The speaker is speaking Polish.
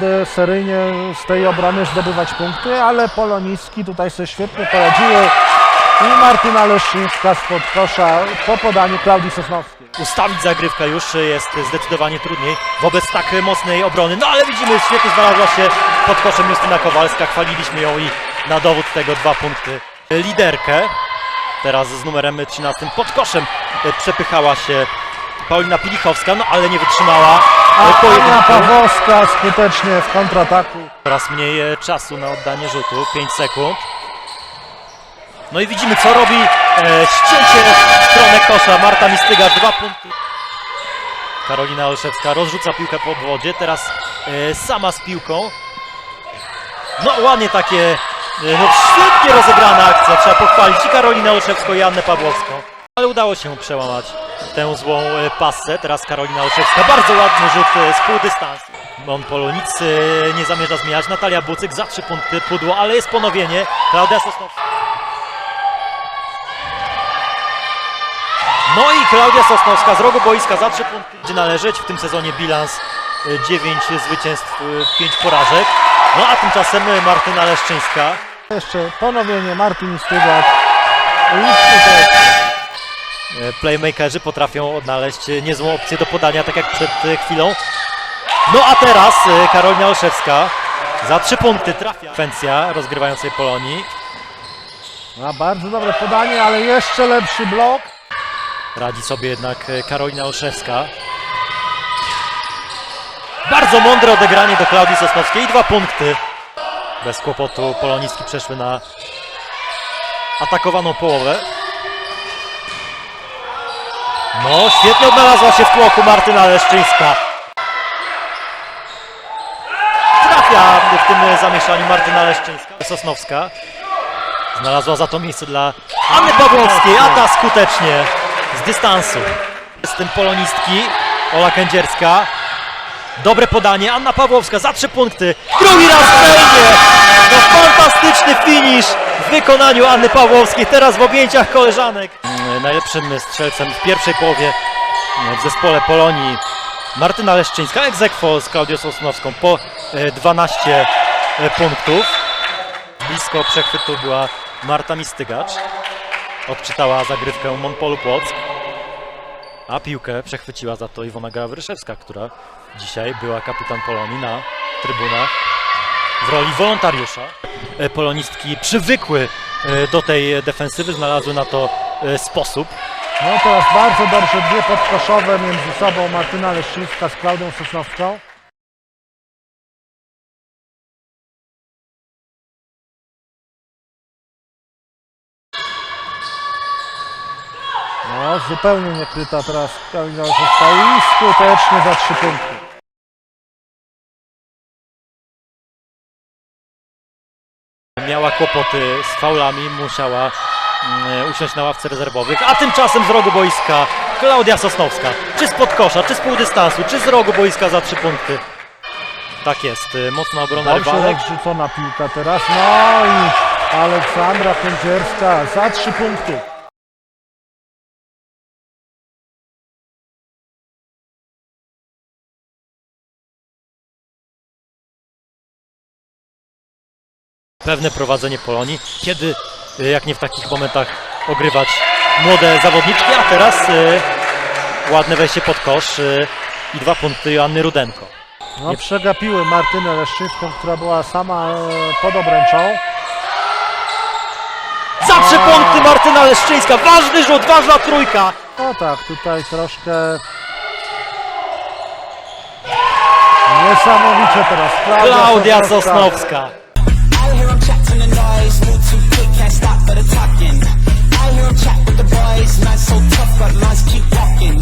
by seryjnie z tej obrony zdobywać punkty, ale poloniski tutaj sobie świetnie poradziły i Martyna Leszczyńska spod kosza po podaniu Klaudii Sosnowskiej. Ustawić zagrywkę już jest zdecydowanie trudniej wobec tak mocnej obrony. No ale widzimy, świetnie znalazła się pod koszem Justyna Kowalska. Chwaliliśmy ją i na dowód tego dwa punkty. Liderkę, teraz z numerem 13 pod koszem przepychała się Paulina Pilichowska, no ale nie wytrzymała A Anna. Pawłowska skutecznie w kontrataku. Coraz mniej e, czasu na oddanie rzutu, 5 sekund. No i widzimy co robi e, ścięcie w stronę kosza. Marta Mistyga, dwa punkty. Karolina Olszewska rozrzuca piłkę po obwodzie, teraz e, sama z piłką. No ładnie takie, e, no świetnie rozegrana akcja, trzeba pochwalić i Karolinę Olszewską i Annę Pawłowską. Ale udało się przełamać tę złą e, pasę. Teraz Karolina Olszewska, bardzo ładny rzut e, z pół dystansu. Monpolo nic e, nie zamierza zmieniać. Natalia Bucyk za trzy punkty pudło, ale jest ponowienie. Klaudia Sosnowska. No i Klaudia Sosnowska z rogu boiska za trzy punkty. Będzie należeć w tym sezonie bilans 9 zwycięstw, 5 porażek. No a tymczasem Martyna Leszczyńska. Jeszcze ponowienie Martin Stygak. E, Playmakerzy potrafią odnaleźć niezłą opcję do podania, tak jak przed e, chwilą. No a teraz e, Karolina Olszewska za trzy punkty trafia. Fencja rozgrywającej Polonii. A bardzo dobre podanie, ale jeszcze lepszy blok. Radzi sobie jednak Karolina Olszewska. Bardzo mądre odegranie do Klaudii Sosnowskiej i dwa punkty. Bez kłopotu polonistki przeszły na atakowaną połowę. No, świetnie odnalazła się w tłoku Martyna Leszczyńska. Trafia w tym zamieszaniu Martyna Leszczyńska. Sosnowska. Znalazła za to miejsce dla Anny Pawłowskiej, a ta skutecznie z dystansu. Z tym polonistki Ola Kędzierska. Dobre podanie, Anna Pawłowska za trzy punkty. Drugi raz wejdzie! No fantastyczny finish w wykonaniu Anny Pawłowskiej, teraz w objęciach koleżanek. Najlepszym strzelcem w pierwszej połowie mm, w zespole Polonii Martyna Leszczyńska, aequo z Klaudią Sosnowską po e, 12 e, punktów. Blisko przechwytu była Marta Mistygacz. Odczytała zagrywkę Monpolu Płock. A piłkę przechwyciła za to Iwona Gawryszewska, która dzisiaj była kapitan Polonii na trybunach w roli wolontariusza. E, Polonistki przywykły e, do tej defensywy, znalazły na to e, sposób. No teraz bardzo dobrze dwie podkoszowe między sobą Martyna Leszczyńska z Klaudią Sosnowską. No, zupełnie niekryta teraz Karolina Leszczyńska i skutecznie za trzy punkty. Miała kłopoty z faulami, musiała usiąść na ławce rezerwowych, a tymczasem z rogu boiska Klaudia Sosnowska. Czy z podkosza, czy z półdystansu, czy z rogu boiska za trzy punkty. Tak jest, y, mocna obrona Dobrze rywalek. rozrzucona piłka teraz. No i Aleksandra Kędzierska za trzy punkty. Pewne prowadzenie Polonii, kiedy, jak nie w takich momentach, ogrywać młode zawodniczki, a teraz y, ładne wejście pod kosz y, i dwa punkty Joanny Rudenko. No, przegapiły Martynę Leszczyńską, która była sama e, pod obręczą. Za trzy punkty Martyna Leszczyńska, ważny rzut, ważna trójka. No tak, tutaj troszkę niesamowicie teraz. Klaudia Sosnowska. I quick, can't stop for the talking. I hear him chat with the boys, man so tough, but lines keep walking.